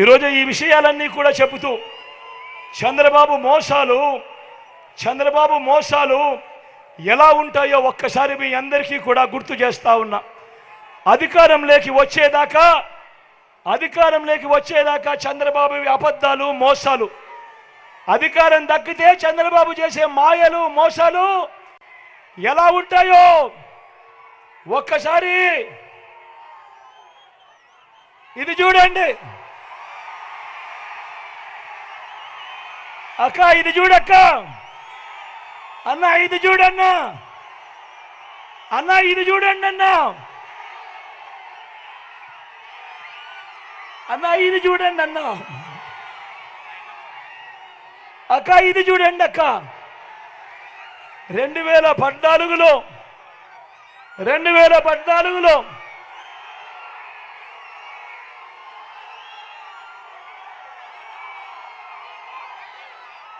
ఈరోజు ఈ విషయాలన్నీ కూడా చెబుతూ చంద్రబాబు మోసాలు చంద్రబాబు మోసాలు ఎలా ఉంటాయో ఒక్కసారి మీ అందరికీ కూడా గుర్తు చేస్తా ఉన్నా. అధికారంలోకి వచ్చేదాకా అధికారంలోకి వచ్చేదాకా చంద్రబాబు అబద్ధాలు మోసాలు. అధికారం దక్కితే చంద్రబాబు చేసే మాయలు మోసాలు ఎలా ఉంటాయో ఒక్కసారి ఇది చూడండి. అక్క ఇది చూడక్క. అన్న ఇది చూడన్న. అన్న ఇది చూడండి అన్న. అన్న ఇది చూడండి అన్న. అక్క ఇది చూడండి అక్క. రెండు వేల పద్నాలుగులో రెండు వేల పద్నాలుగులో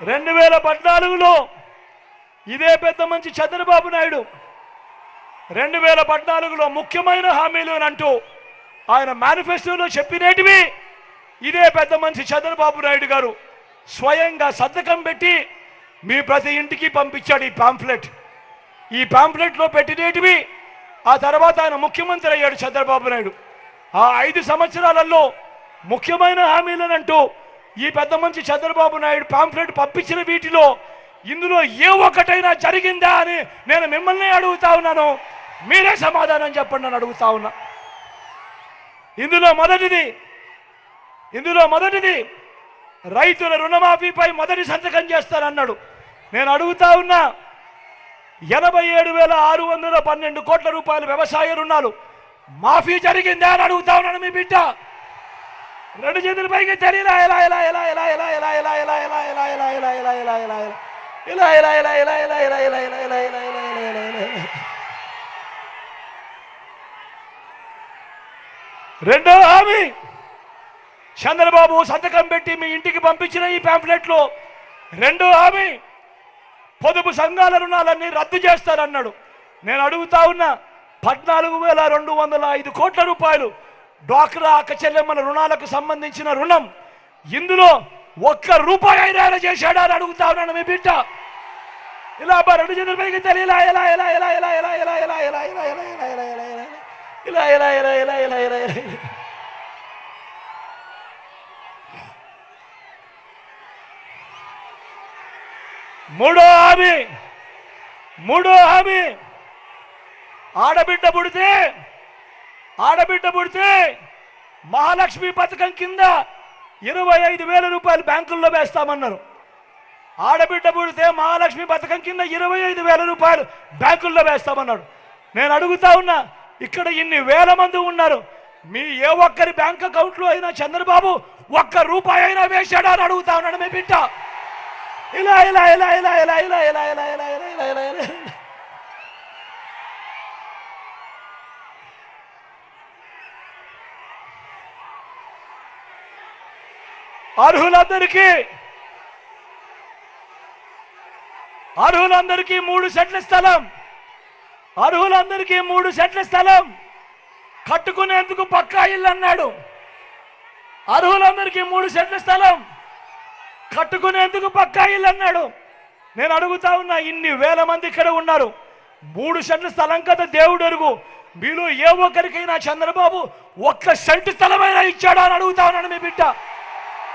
రెండు వేల పద్నాలుగులో ఇదే పెద్ద మంచి చంద్రబాబు నాయుడు రెండు వేల పద్నాలుగులో ముఖ్యమైన హామీలు అని అంటూ ఆయన మేనిఫెస్టోలో చెప్పినేటివి ఇదే పెద్ద మనిషి చంద్రబాబు నాయుడు గారు స్వయంగా సంతకం పెట్టి మీ ప్రతి ఇంటికి పంపించాడు ఈ పాంఫ్లెట్ ఈ పాంఫ్లెట్లో పెట్టినేటివి ఆ తర్వాత ఆయన ముఖ్యమంత్రి అయ్యాడు చంద్రబాబు నాయుడు. ఆ ఐదు సంవత్సరాలలో ముఖ్యమైన హామీలనంటూ ఈ పెద్ద మంచి చంద్రబాబు నాయుడు పాంప్లెట్ పంపించిన వీటిలో ఇందులో ఏ ఒక్కటైనా జరిగిందా అని నేను మిమ్మల్ని అడుగుతా ఉన్నాను. మీరే సమాధానం చెప్పండి అని అడుగుతా ఉన్నా. ఇందులో మొదటిది ఇందులో మొదటిది రైతుల రుణమాఫీపై మొదటి సంతకం చేస్తానన్నాడు. నేను అడుగుతా ఉన్నా ఎనభై ఏడు వేల ఆరు వందల పన్నెండు కోట్ల రూపాయల వ్యవసాయ రుణాలు మాఫీ జరిగిందా అని అడుగుతా ఉన్నాను మీ బిడ్డ. రెండు చేతులు పైకి ఇలా ఎలా ఎలా ఎలా ఎలా ఎలా ఎలా ఎలా ఎలా ఎలా ఎలా ఇలా ఇలా ఇలా ఇలా ఎలా ఎలా ఇలా ఇలా ఇలా ఇలా ఇలా ఇలా ఇలా ఇలా ఇలా ఇలా ఇలా ఇలా ఇలా ఇలా రెండో హామీ చంద్రబాబు సంతకం పెట్టి మీ ఇంటికి పంపించిన ఈ ప్యాంప్లెట్లు రెండో హామీ పొదుపు సంఘాల రుణాలన్నీ రద్దు చేస్తారన్నాడు నేను అడుగుతా ఉన్నా పద్నాలుగు వేల రెండు వందల ఐదు కోట్ల రూపాయలు డ్వాక్రా అక్క రుణాలకు సంబంధించిన రుణం ఇందులో ఒక్క రూపాయి అయినా చేశాడా అని అడుగుతా ఉన్నాను మీ బిడ్డ ఇలా రెండు చేతుల పైకి తెలియలా ఎలా ఎలా ఎలా ఎలా ఎలా ఎలా ఎలా ఎలా ఎలా ఎలా ఎలా ఎలా ఎలా ఇలా ఇలా ఇలా ఇలా ఇలా ఇలా ఇలా మూడో హామీ మూడో హామీ ఆడబిడ్డ పుడితే ఆడబిడ్డ పుడితే మహాలక్ష్మి పథకం కింద ఇరవై ఐదు వేల రూపాయలు బ్యాంకుల్లో వేస్తామన్నారు ఆడబిడ్డ పుడితే మహాలక్ష్మి పథకం కింద ఇరవై ఐదు వేల రూపాయలు బ్యాంకుల్లో వేస్తామన్నాడు నేను అడుగుతా ఉన్నా ఇక్కడ ఇన్ని వేల మంది ఉన్నారు మీ ఏ ఒక్కరి బ్యాంక్ అకౌంట్లో అయినా చంద్రబాబు ఒక్క రూపాయి అయినా వేశాడా అని అడుగుతా ఉన్నాడు మీ బిడ్డ ఇలా ఇలా ఇలా ఇలా ఇలా ఇలా ఇలా ఇలా ఇలా ఇలా ఇలా ఇలా ఇలా అర్హులందరికీ అర్హులందరికీ మూడు సెట్ల స్థలం. అర్హులందరికీ మూడు సెట్ల స్థలం. కట్టుకునేందుకు పక్కా ఇల్లు అన్నాడు. అర్హులందరికీ మూడు సెట్ల స్థలం. కట్టుకునేందుకు పక్కా ఇల్లు అన్నాడు. నేను అడుగుతా ఉన్నా ఇన్ని వేల మంది ఇక్కడ ఉన్నారు. మూడు సెంట్ల స్థలం కదా దేవుడు అరుగు. మీలో ఏ ఒక్కరికైనా చంద్రబాబు ఒక్క సెంటు స్థలమైనా ఇచ్చాడా అని అడుగుతా ఉన్నాను మీ బిడ్డ.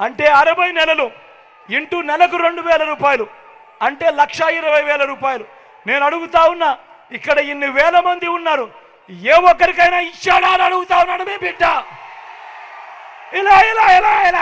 అంటే అరవై నెలలు ఇంటూ నెలకు రెండు వేల రూపాయలు అంటే లక్ష ఇరవై వేల రూపాయలు. నేను అడుగుతా ఉన్నా ఇక్కడ ఇన్ని వేల మంది ఉన్నారు ఏ ఒక్కరికైనా ఇచ్చాడా అని అడుగుతా ఉన్నాడు మీ బిడ్డ. ఇలా ఇలా ఇలా ఇలా.